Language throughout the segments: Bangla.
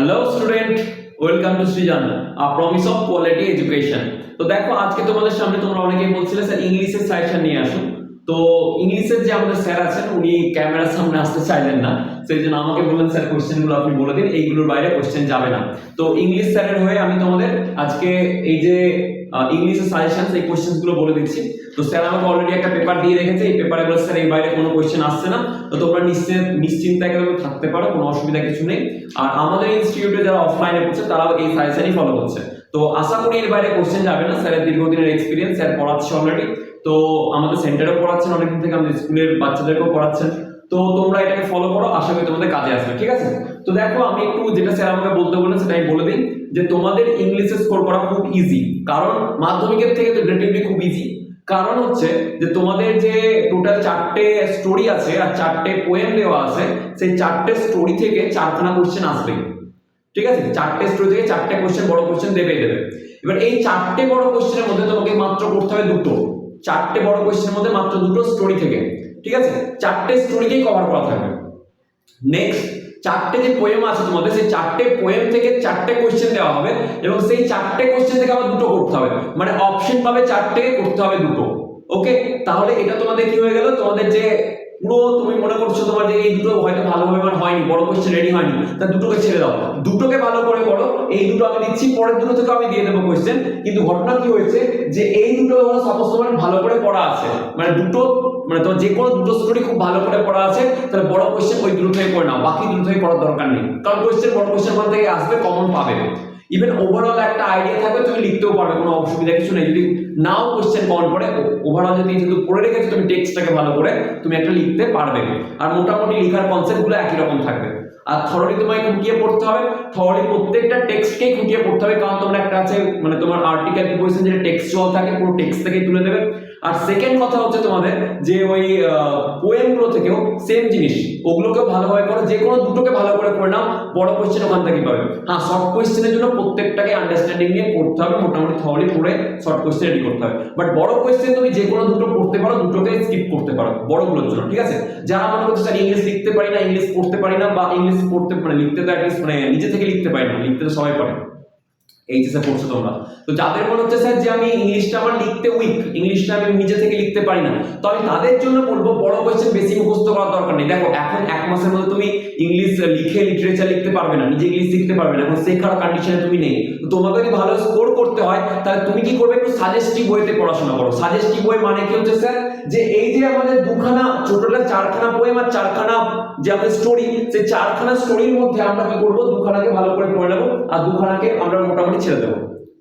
Hello student welcome to Srijan a promise of quality education তো দেখো, আজকে তোমাদের সামনে তোমরা অনেকেই বলছিলে, স্যার, ইংলিশের সাজেশন নিয়ে আসুন। তো ইংলিশের যে আমাদের স্যার আছেন, উনি ক্যামেরার সামনে আসতে চাইলেন না। সেই জন্য আমাকে বললেন, স্যার কোশ্চেনগুলো আপনি বলে দিন, এইগুলোর বাইরে কোশ্চেন যাবে না। তো ইংলিশ স্যারের হয়ে আমি তোমাদের আজকে এই যে ইংলিশের সাজেশন এই কোশ্চেনগুলো বলে দিচ্ছি। তো স্যার আমাকে অলরেডি একটা পেপার দিয়ে রেখেছে। এই পেপারে বলে স্যার এই বাইরে কোনো কোশ্চেন আসছে না। তো তোমরা নিশ্চিত নিশ্চিন্তায় একদম থাকতে পারো, কোনো অসুবিধা কিছু নেই। আর আমাদের ইনস্টিটিউটে যারা অফলাইনে পড়ছে, তারাও এই সাজেশনই ফলো করছে। তো আশা করি এর বাইরে কোশ্চেন যাবে না। স্যারের দীর্ঘদিনের এক্সপিরিয়েন্স স্যার পড়াচ্ছে অলরেডি তো আমাদের সেন্টারেও পড়াচ্ছেন, অনেকদিন থেকে আমাদের স্কুলের বাচ্চাদেরকেও পড়াচ্ছেন। তো তোমরা এটাকে ফলো করো, আশা করি তোমাদের কাজে আসবে, ঠিক আছে? তো দেখো, আমি একটু যেটা স্যার আমাকে বলতে বললেন, সেটা আমি বলে দিই যে তোমাদের ইংলিশে স্কোর করা খুব ইজি কারণ মাধ্যমিকের থেকে তো রিলেটিভলি খুব ইজি কারণ হচ্ছে যে তোমাদের যে টোটাল চারটে স্টোরি আছে, আর চারটে পোয়েম দেওয়া আছে, সেই চারটে স্টোরি থেকে চারখানা কোশ্চেন আসবে। ঠিক আছে? চারটে স্টোরি থেকে চারটে কোশ্চেন বড় কোশ্চেন দেবে দেবে। এবার এই চারটে বড় কোশ্চেনের মধ্যে তোমাকে মাত্র করতে হবে দুটো। চারটে বড় কোশ্চেনের মধ্যে মাত্র দুটো স্টোরি থেকে। ঠিক আছে? চারটে স্টোরিকেই কভার করা থাকবে। নেক্সট চারটে যে পোয়েম আছে তোমাদের, সেই চারটে পোয়েম থেকে চারটে কোশ্চেন দেওয়া হবে এবং সেই চারটে কোশ্চেন থেকে আবার দুটো করতে হবে। মানে অপশন পাবে চারটে, করতে হবে দুটো। ওকে তাহলে এটা তোমাদের কি হয়ে গেল? তোমাদের যে পুরো তুমি মনে করছ তোমার যে এই দুটো হয়তো ভালোভাবে আমার হয়নি, বড় কোশ্চেন রেডি হয়নি, তা দুটোকে ছেড়ে দাও। দুটোকে ভালো করে করো। এই দুটো আমি দিচ্ছি, পরের দুটো থেকে আমি দিয়ে দেবো কোশ্চেন কিন্তু ঘটনা কি হয়েছে? যে এই দুটো সাপোজ তোমার ভালো করে পড়া আছে। মানে দুটো মানে তোমার যে কোনো দুটো স্টোরি খুব ভালো করে পড়া আছে, তাহলে বড় কোশ্চেন ওই দুটো থেকে করে নাও, বাকি দুটো থেকে পড়ার দরকার নেই। কারণ কোশ্চেন বড় কোশ্চেন ওখান থেকে আসবে কমন পাবে। ইভেন ওভারঅল একটা আইডিয়া থাকবে, তুমি লিখতেও পারবে, কোনো অসুবিধা কিছু নেই। যদি নাও কোশ্চেন কমন পড়ে ওভারঅল যদি যেহেতু পড়ে রেখেছো, তুমি টেক্সটটাকে ভালো করে তুমি একটা লিখতে পারবে। আর মোটামুটি লেখার কনসেপ্টগুলো একই রকম থাকবে। আর থরলি তোমায় খুঁটিয়ে পড়তে হবে থরলি প্রত্যেকটা টেক্সটকেই খুঁটিয়ে পড়তে হবে। কারণ তোমরা একটা আছে মানে তোমার আর্টিকেল প্রিপোজিশন যেটা টেক্সচুয়াল থাকে, পুরো টেক্সট থেকেই তুলে দেবে। আর সেকেন্ড কথা হচ্ছে তোমাদের যে ওই পোয়েমগুলো থেকেও সেম জিনিস। ওগুলোকেও ভালোভাবে করো যে কোনো দুটোকে ভালো করে করে নাও, বড় কোয়েশ্চেন ওখান থেকে পাবে? হ্যাঁ শর্ট কোয়েশ্চেনের জন্য প্রত্যেকটাকে আন্ডারস্ট্যান্ডিং নিয়ে পড়তে হবে, মোটামুটি থরলি পড়ে শর্ট কোয়েশ্চেন রেডি করতে হবে। বাট বড় কোয়েশ্চেন তুমি যে কোনো দুটো পড়তে পারো, দুটোকে স্কিপ করতে পারো, বড়গুলোর জন্য, ঠিক আছে? যারা মনে করছে, স্যার ইংলিশ লিখতে পারি না ইংলিশ পড়তে পারি না, বা ইংলিশ পড়তে মানে লিখতে তো মানে নিজে থেকে লিখতে পারি না, লিখতে তো সবাই পারে। এইচএসে পড়ছো তোমরা। তো যাদের মনে হচ্ছে, স্যার, যে আমি ইংলিশটা আমার লিখতে উইক ইংলিশটা আমি নিজে থেকে লিখতে পারি না। তো আমি তাদের জন্য বলব বড় কোয়েশ্চেন বেশি মুখস্থ করার দরকার নেই। দেখো, এখন এক মাসের মধ্যে তুমি ইংলিশ লিখে লিটারেচার লিখতে পারবে না, নিজে ইংলিশ শিখতে পারবে না, এখন শেখার কন্ডিশনে তুমি নেই। তোমাকে যদি ভালো স্কোর করতে হয়। তাহলে তুমি কি করবে? একটু সাজেস্টিভ বইতে পড়াশোনা করো। সাজেস্টিভ বই মানে কি হচ্ছে, স্যার? যে এই যে আমাদের দুখানা, ছোটটা চারখানা বই আর চারখানা যে আমাদের স্টোরি সেই চারখানা স্টোরির মধ্যে আমরা কি করব? দুখানাকে ভালো করে পড়ে নেব। আর দুখানাকে আমরা মোটামুটি ছেড়ে দেবো।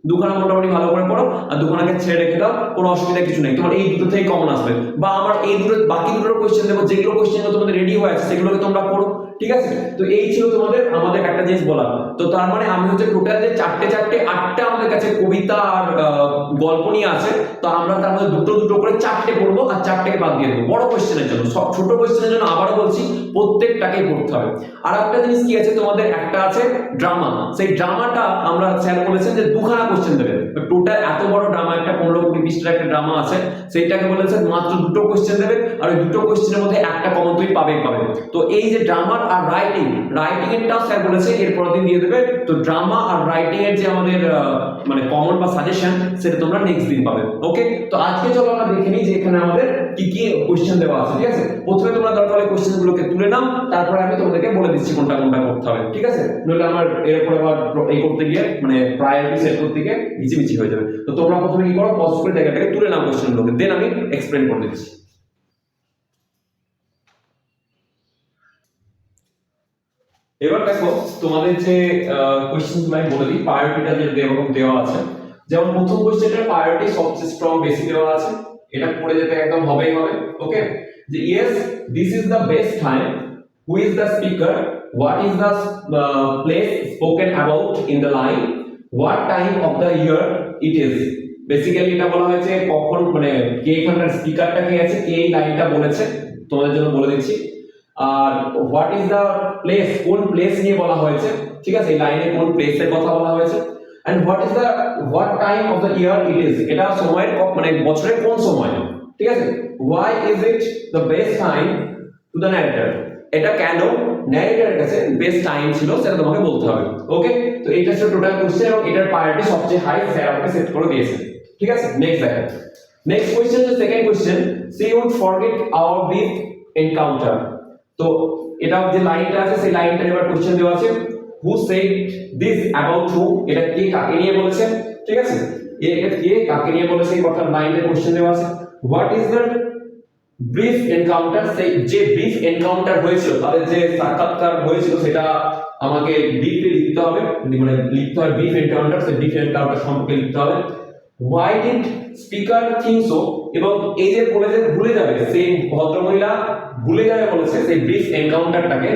দুখানা মোটামুটি ভালো করে পড়ো আর দুখানাকে ছেড়ে রেখে দাও, কোনো অসুবিধা কিছু নেই। তোমার এই দুটো থেকে কমন আসবে। বা আমার এই দুটো, বাকি দুটোর কোয়েশ্চেন দেবো, যেগুলো কোয়েশ্চেন তোমাদের রেডি হয়ে আছে, সেগুলোকে তোমরা পড়ো। ঠিক আছে? তো এই ছিল তোমাদের আমাদের একটা জিনিস বলা তো তার মানে আমি হচ্ছে টোটাল যে চারটে চারটে আটটা আমাদের কাছে কবিতা আর গল্প নিয়ে আছে, তো আমরা তার মধ্যে দুটো দুটো করে চারটে পড়ব আর চারটেকে বাদ দিয়ে দেবো। বড় কোয়েশ্চেনের জন্য, সব ছোট কোয়েশ্চেনের জন্য আবারও বলছি, প্রত্যেকটাকেই পড়তে হবে। আর একটা জিনিস কি আছে তোমাদের? একটা আছে ড্রামা সেই ড্রামাটা আমরা স্যার বলেছেন যে দুখানা কোয়েশ্চেন দেবে। টোটাল এত বড় ড্রামা একটা পনেরো কুড়ি পৃষ্ঠার একটা ড্রামা আছে, সেইটাকে বলেছেন মাত্র দুটো কোশ্চেন দেবে, আর ওই দুটো কোশ্চেনের মধ্যে একটা কমন তুই পাবেই পাবে। তো এই যে ড্রামার আর রাইটিং রাইটিং এরটাও স্যার বলেছে এর পরের দিন দিয়ে দেবে। তো ড্রামা আর রাইটিং এর যে আমাদের মানে কমন বা সাজেশন সেটা তোমরা নেক্সট দিন পাবে। ওকে তো আজকে চলো আমরা দেখে নিই যে এখানে আমাদের কি কি কোশ্চেন দেওয়া আছে, ঠিক আছে? প্রথমে তোমরা দরকার হলে কোশ্চেন গুলোকে তুলে নাও, তারপরে আমি তোমাদেরকে বলে দিচ্ছি কোনটা কোনটা করতে হবে, ঠিক আছে? নইলে আমার এর উপরে আবার এই করতে গিয়ে মানে প্রায়োরিটি সেট করতে গিয়ে মিছিমিছি হয়ে যাবে। তো তোমরা প্রথমে কি করো পজ করে জায়গাটাকে তুলে নাও কোশ্চেন গুলোকে দেন আমি এক্সপ্লেন করে দিচ্ছি। এবার দেখো, তোমাদের যে কোশ্চেনগুলো বলে দিই প্রায়োরিটিটা যে দেওয়া আছে। যেমন প্রথম কোশ্চেনটার প্রায়োরিটি সবচেয়ে স্ট্রং বেশি দেওয়া আছে। এটা পড়ে যেতে একদম হবেই হবে ওকে যে yes this is the best time who is the speaker what is the place spoken about in the line what time of the year it is basically এটা বলা হয়েছে কখন মানে কে এখানকার স্পিকারটা কে আছে, কে এই লাইনটা বলেছে। তোমাদের জন্য বলে দিচ্ছি। আর হোয়াট ইজ দ্য প্লেস কোন প্লেস নিয়ে বলা হয়েছে? ঠিক আছে, এই লাইনে কোন প্লেসের কথা বলা হয়েছে। And what is the what time of the year it is এটা সময়ের মানে বছরের কোন সময়? ঠিক আছে? Why is it the best time to the narrator এটা কেন ন্যারেটরের কাছে বেস্ট টাইম ছিল সেটা তোমাকে বলতে হবে। ওকে তো এটা ছিল টোটাল কোশ্চেন এবং এটার প্রায়োরিটি সবচেয়ে হাই স্যার আমাকে সেট করে দিয়েছে। ঠিক আছে? নেক্সট দেখো। Next question second question she would forget our brief encounter তো এটা যে লাইনটা আছে, সেই লাইনটার এবার কোশ্চেন দেওয়া আছে who said this about who এটা কে কাকে নিয়ে বলেছে? ঠিক আছে? এ এটা কে কাকে নিয়ে বলেছে এই কথার লাইনের কোশ্চেন দেওয়া আছে। What is the brief encounter সেই যে ব্রিফ এনকাউন্টার হয়েছিল, তাদের যে সাক্ষাৎকার হয়েছিল, সেটা আমাকে ব্রিফে লিখতে হবে। মানে লিখতে হবে ব্রিফ এনকাউন্টার সেই ব্রিফ এনকাউন্টার সম্পর্কে লিখতে হবে। Why did speaker think so এবং এই যে বলে যে ভুলে যাবে, সেই ভদ্রমহিলা ভুলে যাবে বলেছে, সেই ব্রিফ এনকাউন্টারটাকে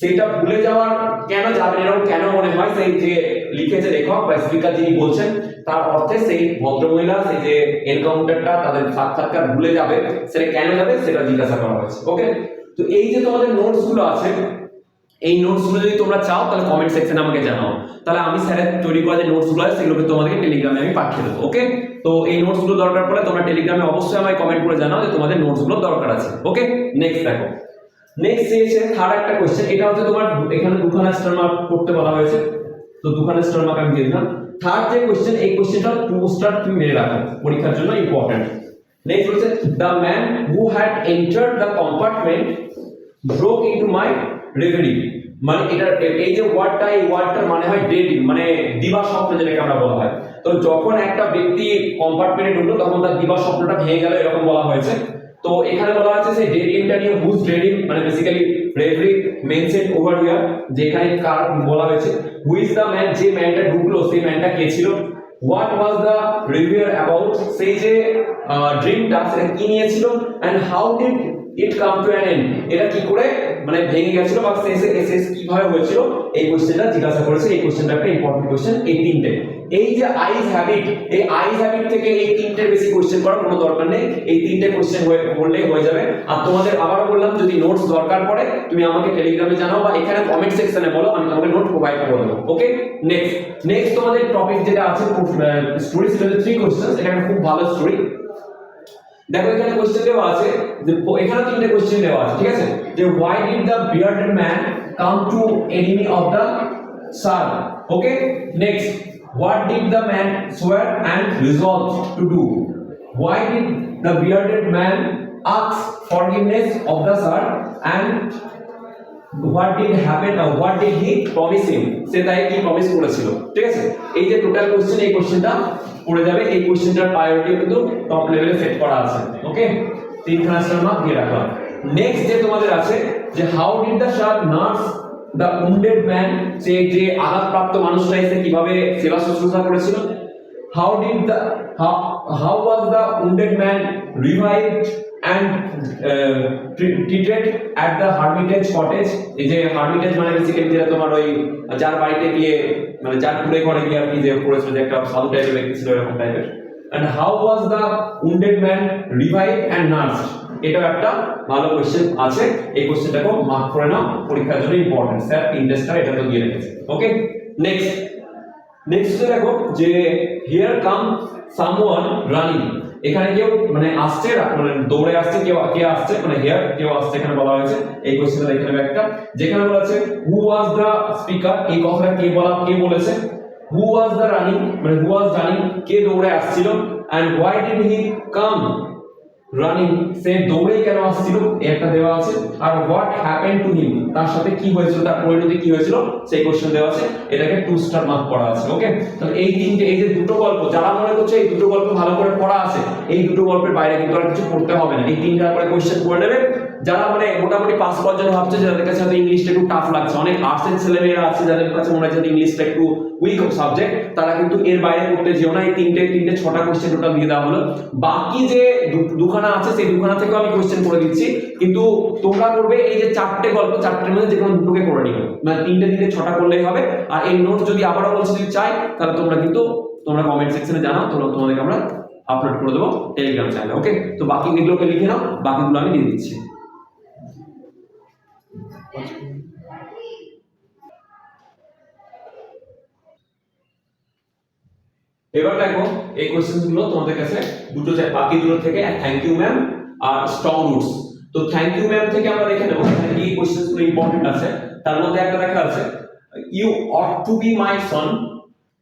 সেটা ভুলে যাওয়ার কেন যাবেন এরকম কেন মনে হয় সেই যে লিখেছে লেখক বা স্পিকার যিনি বলছেন, তার অর্থে সেই ভদ্রমহিলা, সেই যে এনকাউন্টারটা তাদের সাক্ষাৎকার ভুলে যাবে, সেটা কেন যাবে, সেটা জিজ্ঞাসা করা হয়েছে। ওকে তো এই যে তোমাদের নোটসগুলো আছে এই নোটসগুলো যদি তোমরা চাও, তাহলে কমেন্ট সেকশনে আমাকে জানাও। তাহলে আমি স্যারের তৈরি করা যে নোটসগুলো আছে, সেগুলোকে তোমাদেরকে টেলিগ্রামে আমি পাঠিয়ে দেবো ওকে তো এই নোটসগুলো দরকার পড়লে তোমরা টেলিগ্রামে অবশ্যই আমায় কমেন্ট করে জানাও যে তোমাদের নোটসগুলো দরকার আছে ওকে নেক্সট দেখো। নেক্সট এসে থার্ড একটা কোশ্চেন এটা হচ্ছে তোমার এখানে দুখানা স্টার মার্ক করতে বলা হয়েছে। তো দুখানা স্টার মার্ক আমি দিয়ে দিলাম। থার্ড যে কোশ্চেন এই কোশ্চেনটা টু স্টার তুমি মেরে রাখো, পরীক্ষার জন্য ইম্পর্টেন্ট নেক্সট হচ্ছে the man who had entered the compartment broke into my reverie মানে এটা এই যে ওয়ার্ডটা এই ওয়ার্ডটার মানে হয় ডে মানে দিবা স্বপ্ন যেটাকে আমরা বলা হয়। তো যখন একটা ব্যক্তি কম্পার্টমেন্টে ঢুকলো, তখন তার দিবা স্বপ্নটা ভেঙে গেল, এরকম বলা হয়েছে। তো এখানে বলা আছে যে ডে ড্রিমটা নিয়ে হুজ ডে ড্রিম মানে basically reverie mention over here যেখানে কার বলা হয়েছে। হু ইজ দ্য ম্যান যে ম্যানটা ঢুকলো, সেই ম্যানটা কে ছিল? What was the reverie about সেই যে ড্রিমটা সেটা কি নিয়েছিল? And how did it come to an end এটা কি করে মানে ভেঙে গেছিল বা শেষে শেষ কীভাবে হয়েছিল, এই কোশ্চেনটা জিজ্ঞাসা করেছে, এই কোশ্চেনটা একটা ইম্পর্টেন্ট কোশ্চেন এই তিনটে। এই যে আইজ হ্যাবিট এই আইজ হ্যাবিট থেকে এই তিনটের বেশি কোশ্চেন করার কোনো দরকার নেই। এই তিনটে কোশ্চেন বললেই হয়ে যাবে। আর তোমাদের আবারও বললাম, যদি নোটস দরকার পড়ে, তুমি আমাকে টেলিগ্রামে জানাও বা এখানে কমেন্ট সেকশনে বলো, আমি তোমাকে নোট প্রোভাইড করে দেবো। ওকে নেক্সট নেক্সট তোমাদের টপিক যেটা আছে স্টোরি সেটা থ্রি কোশ্চেন এখানে খুব ভালো স্টোরি দেখো এখানে কোশ্চেন দেওয়া আছে যে এখানে তিনটে কোশ্চেন দেওয়া আছে ঠিক আছে যে why did the bearded man come to enemy of the sun okay next what did the man swear and resolve to do why did the bearded man ask forgiveness of the sun and what did happen what did he promise him সে তাই কি প্রমিস করেছিল ঠিক আছে এই যে টোটাল কোশ্চেন এই কোশ্চেনটা পড়ে যাবে এই কোশ্চেনটার প্রায়োরিটি কিন্তু টপ লেভেলে সেট করা আছে ওকে তিনখানা স্টার মার্ক দিয়ে রাখলাম। নেক্সট যে তোমাদের আছে যে how did the shark nurse the wounded man সে যে আঘাতপ্রাপ্ত মানুষটা এসে কীভাবে সেবা শুশ্রূষা করেছিল? How, how was the wounded man revived and uh, tre- treated at the hermitage cottage? এই যে hermitage মানে বেসিক্যালি যেটা তোমার ওই যার বাড়িতে গিয়ে মানে যার কুড়ে ঘরে গিয়ে আর কি যে করেছিল যে একটা সাধু টাইপের ব্যক্তি ছিল এরকম টাইপের and how was the wounded man revive and nurse এটাও একটা ভালো কোশ্চেন আছে। এই কোশ্চেনটাকে মার্ক করে নাও। পরীক্ষার জন্য ইম্পর্টেন্ট স্যার ইন্ডেক্সটা এটা তো দিয়ে রেখেছে। ওকে নেক্সট নেক্সট দেখো যে হিয়ার কাম সামওয়ান রানিং এখানে কেউ মানে আসছে মানে দৌড়ে আসছে, কেউ, কে আসছে মানে হেয়ার কেউ আসছে, এখানে বলা হয়েছে, এই কোশ্চেনটা দেখে নেবে একটা যেখানে বলা আছে হু ওয়াজ দ্য স্পিকার এই কথাটা কে বলা, কে বলেছে? হু ওয়াজ দ্য রানিং মানে হু ওয়াজ রানিং কে দৌড়ে আসছিল? And why did he come running সে দৌড়েই কেন আসছিল? একটা দেওয়া আছে। আর হোয়াট হ্যাপেন টু হিম তার সাথে কি হয়েছিল? তার পরিণতি কি হয়েছিল? সেই কোশ্চেন দেওয়া আছে। এটাকে টু স্টার মার্ক করা আছে ওকে তাহলে এই তিনটে, এই যে দুটো গল্প, যারা মনে করছে এই দুটো গল্প ভালো করে পড়া আছে, এই দুটো গল্পের বাইরে কিন্তু আর কিছু পড়তে হবে না। এই তিনটার পরে কোশ্চেন করে নেবে। যারা মানে মোটামুটি পাস করার জন্য ভাবছে যে তাদের কাছে হয়তো ইংলিশটা একটু টাফ লাগছে। অনেক আর্টসের ছেলেমেয়েরা আছে যাদের কাছে মনে হচ্ছে ইংলিশটা একটু উইক সাবজেক্ট তারা কিন্তু এর বাইরে করতে যেও না। এই তিনটে তিনটে, ছটা কোশ্চেন টোটাল দিয়ে দেওয়া হলো। বাকি যে দুখানা আছে, সেই দুখানা থেকেও আমি কোশ্চেন করে দিচ্ছি। কিন্তু তোমরা করবে এই যে চারটে গল্প, চারটের মধ্যে যে কোনো দুটোকে করে নিও। মানে তিনটে তিনটে, ছটা করলেই হবে। আর এই নোট যদি আবারও বলছি যদি চাই, তাহলে তোমরা কিন্তু, তোমরা কমেন্ট সেকশনে জানাও, তোমরা তোমাদেরকে আমরা আপলোড করে দেবো টেলিগ্রাম চ্যানেলে ওকে তো বাকি এগুলোকে লিখে নাও, বাকিগুলো আমি দিয়ে দিচ্ছি। এবার দেখো এই কোশ্চেনগুলো তোমাদের কাছে দুটো চাই, বাকি দুটো থেকে থ্যাংক ইউ ম্যাম আর স্ট্রং রুটস তো থ্যাংক ইউ ম্যাম থেকে আমরা দেখে নেব কি কোশ্চেনগুলো ইম্পর্টেন্ট আছে। তার মধ্যে একটা দেখা আছে you ought to be my son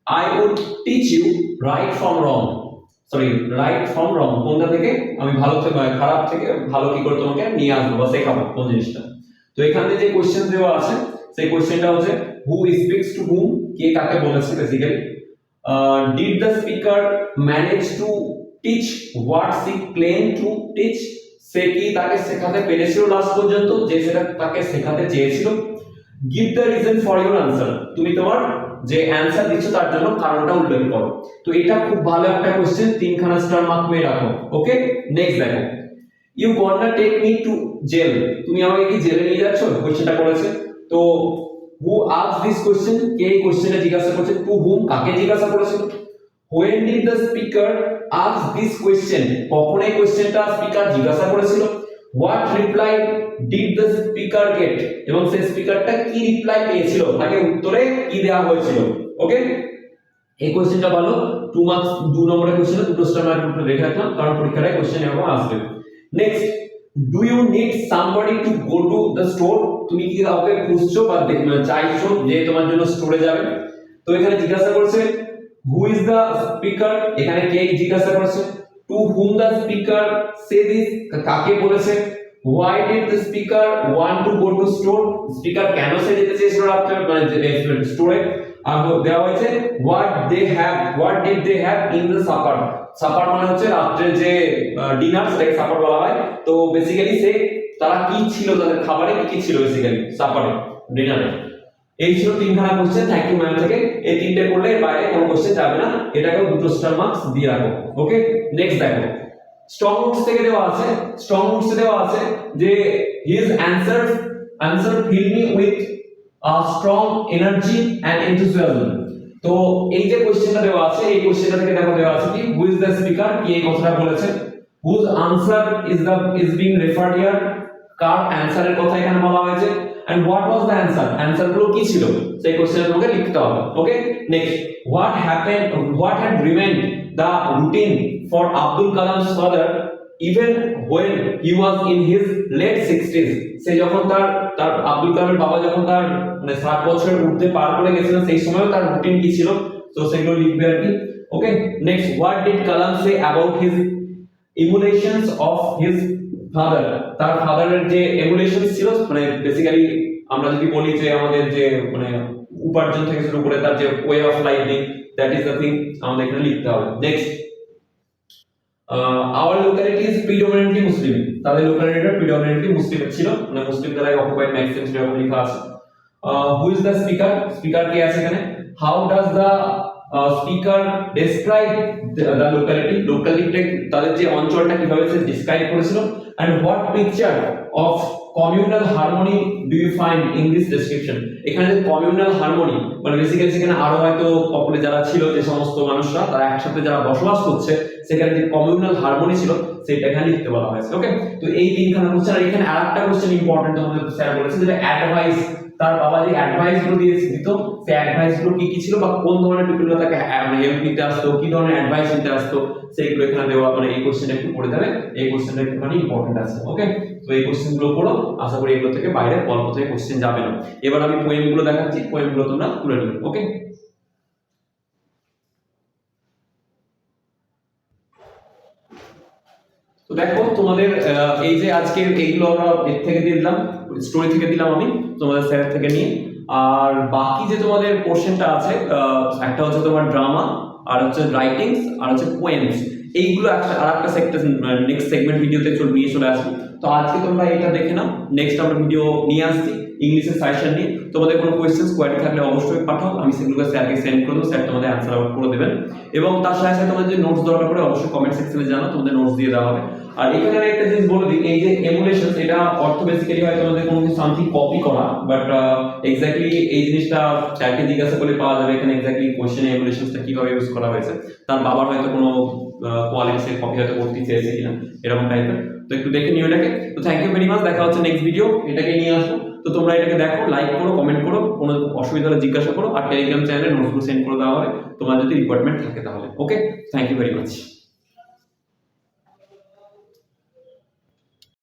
I would teach you right from wrong sorry right from wrong কোনটা থেকে? আমি ভালো থেকে, খারাপ থেকে, ভালো কি করে তোমাকে নিয়ে আসব বা শেখাবো কোন জিনিসটা? তো এখানে যে কোশ্চেন দেওয়া আছে, সেই কোশ্চেনটা হচ্ছে হু স্পিক্স টু হুম কে কাকে বলেছে basically did the speaker manage to teach what she claim to teach সে কি তাকে শেখাতে পেরেছিল লাস্ট পর্যন্ত? যে সেটা তাকে শেখাতে চেয়েছিল? Give the reason for your answer তুমি তোমার যে অ্যান্সার দিচ্ছ তার জন্য কারণটা উল্লেখ করো। তো এটা খুব ভালো একটা কোশ্চেন তিনখানা স্টার মার্ক মেয়ে রাখো। ওকে নেক্সট দেখো। You gonna take me to jail তুমি আমাকে কি জেলে নিয়ে যাচ্ছ? কোশ্চেনটা করেছে তো হু আস দিস কোশ্চেন কে এই কোশ্চেনটা জিজ্ঞাসা করছে? টু হুম কাকে জিজ্ঞাসা করেছিল when did the speaker ask this question কখন এই কোশ্চেনটা স্পিকার জিজ্ঞাসা করেছিল? What reply did the speaker get এবং সেই স্পিকারটা কি রিপ্লাই পেয়েছিল? তাকে উত্তরে কি দেওয়া হয়েছিল? ওকে এই কোশ্চেনটা ভালো। টু মার্কস দু নম্বরের কোশ্চেন দুটো স্টার মার্ক রেখে রাখলাম। কারণ পরীক্ষায় কোশ্চেন এরকম আসবে। Next do you need somebody to go to the store তুমি কি কাউকে খুঁজছো বা মানে চাইছো যে তোমার জন্য স্টোরে যাবে? তো এখানে জিজ্ঞাসা করছে হু ইজ দ্য স্পিকার এখানে কে জিজ্ঞাসা করছে to whom the speaker say this কাকে বলেছে? Why did the speaker want to go to store speaker কেন সে যেতে চেয়েছিল রাত্রে মানে স্টোরে দেওয়া হয়েছে what they have what they have in the supper supper মানে হচ্ছে রাত্রে যে ডিনার সাপার বলা হয়। তো বেসিক্যালি সে, তারা কি ছিল, তাদের খাবারে কি ছিল বেসিক্যালি সাপারে ডিনারে এই ছিল তিনখানা কোশ্চেন থ্যাংক ইউ ম্যাম থেকে। এই তিনটে করলে বাইরে কোনো কোশ্চেন যাবে না। এটাকেও দুটো স্টার মার্কস দিয়ে রাখো ওকে নেক্সট দেখো। স্ট্রং রুটস থেকে আছে স্ট্রং রুটস দেওয়া আছে যে his answer answer with strong energy and enthusiasm তো এই যে কোশ্চেনটা দেওয়া আছে, এই কোশ্চেনটা থেকে দেখো দেওয়া আছে কি হু ইজ দ্য স্পিকার কি এই কথাটা বলেছে? Whose answer is the is being referred here কার অ্যানসারের কথা এখানে বলা হয়েছে? And what was the answer অ্যানসারগুলো কি ছিল? সেই কোশ্চেনের তোমাকে লিখতে হবে okay next what happen what had remained the routine for Abdul Kalam's father even when he was in his late sixties সে যখন তার তার আব্দুল কালামের বাবা যখন তার মানে ষাট বছরের ঊর্ধ্বে পার করে গেছিলেন সেই সময়ও তার রুটিন কি ছিল? তো সেগুলো লিখবে আর কি। Okay next what did Kalam say about his emulations of his father তার ফাদারের যে এমুলেশন ছিল মানে বেসিক্যালি আমরা যদি বলি যে আমাদের যে মানে উপার্জন থেকে শুরু করে তার যে ওয়ে অফ লাইফিং দ্যাট ইজ দ্য থিং আমাদের এখানে লিখতে হবে। Next our locality is predominantly Muslim তাদের লোকালিটিটা প্রিডমিনেন্টলি মুসলিম ছিল। মানে মুসলিম দ্বারাই অকুপাইড ম্যাক্সিমাম সেরকম লেখা আছে। Who is the speaker speaker কে আছে এখানে? How does the speaker describe the locality locality তাদের যে অঞ্চলটা কীভাবে সে ডিসক্রাইব করেছিল? And what picture of communal harmony do you find in description এখানে যে কমিউনাল হারমোনি মানে বেসিক্যালি সেখানে আরও হয়তো পপুলে যারা ছিল, যে সমস্ত মানুষরা, তারা একসাথে যারা বসবাস করছে, সেখানে যে কমিউনাল হারমোনি ছিল সেটা এখানে লিখতে বলা হয়েছে ওকে তো এই তিনখানা কোশ্চেন আর এখানে আরেকটা কোশ্চেন ইম্পর্টেন্ট আমাদের স্যার বলেছে, যেটা অ্যাডভাইস তার বাবা যে অ্যাডভাইসগুলো দিয়েছে দিত সেই অ্যাডভাইসগুলো কি কি ছিল, বা কোন ধরনের পিপলরা তাকে হেল্প নিতে আসতো, কি ধরনের অ্যাডভাইস নিতে আসতো, সেইগুলো এখানে দেওয়া মানে এই কোশ্চেনটা একটু পড়ে যাবে, এই কোশ্চেনটা একটুখানি ইম্পর্টেন্ট আছে ওকে তো এই কোশ্চেনগুলো পড়ো। আশা করি এগুলো থেকে বাইরে গল্প থেকে কোশ্চেন যাবে না। এবার আমি পোয়েমগুলো দেখাচ্ছি পোয়েমগুলো তোমরা তুলে নিও ওকে তো দেখো, তোমাদের এই যে আজকে এইগুলো আমরা এর থেকে দিয়ে দিলাম স্টোরি থেকে দিলাম আমি, তোমাদের স্যারের থেকে নিয়ে। আর বাকি যে তোমাদের পোর্শনটা আছে একটা হচ্ছে তোমার ড্রামা আর হচ্ছে রাইটিংস আর হচ্ছে পোয়েমস এইগুলো আর একটা সেক্টর নেক্সট সেগমেন্ট ভিডিওতে নিয়ে চলে আসব। তো আজকে তোমরা এটা দেখে নাও। নেক্সট আমরা ভিডিও নিয়ে আসছি ইংলিশের সাজেশন নিয়ে। তোমাদের কোনো কোয়েশ্চেন্স কোয়ারি থাকলে অবশ্যই পাঠাও। আমি সেগুলোকে স্যারকে সেন্ড করে দেবো। স্যার তোমাদের অ্যান্সার আউট করে দেবেন। এবং তার সাথে সাথে তোমাদের যে নোটস দরকার পড়ে, অবশ্যই কমেন্ট সেকশনে জানাও। তোমাদের নোটস দিয়ে দেওয়া হবে। আর এখানে আমি একটা জিনিস বলে দিই, এই যে এমুলেশন এটা অর্থ বেসিক্যালি হয় তোমাদের কোনো কিছু সামথিং কপি করা। বাট এক্স্যাক্টলি এই জিনিসটা স্যারকে জিজ্ঞাসা করলে পাওয়া যাবে এখানে এক্স্যাক্টলি কোশ্চেন এমুলেশনসটা কীভাবে ইউজ করা হয়েছে। তার বাবার হয়তো কোনো কোয়ালিটি কপি হয়তো করতে চেয়েছে কিনা, এরকম টাইপের তো একটু দেখে নিও এটাকে। তো থ্যাংক ইউ ভেরি মাচ দেখা হচ্ছে নেক্সট ভিডিও এটাকে নিয়ে আসো। তো তোমরা এটাকে দেখো লাইক করো কমেন্ট করো, কোনো অসুবিধা হলে জিজ্ঞাসা করো, আর টেলিগ্রাম চ্যানেলে নোটসগুলো সেন্ড করে দেওয়া হবে। তোমার যদি রিকোয়ারমেন্ট থাকে তাহলে okay thank you very much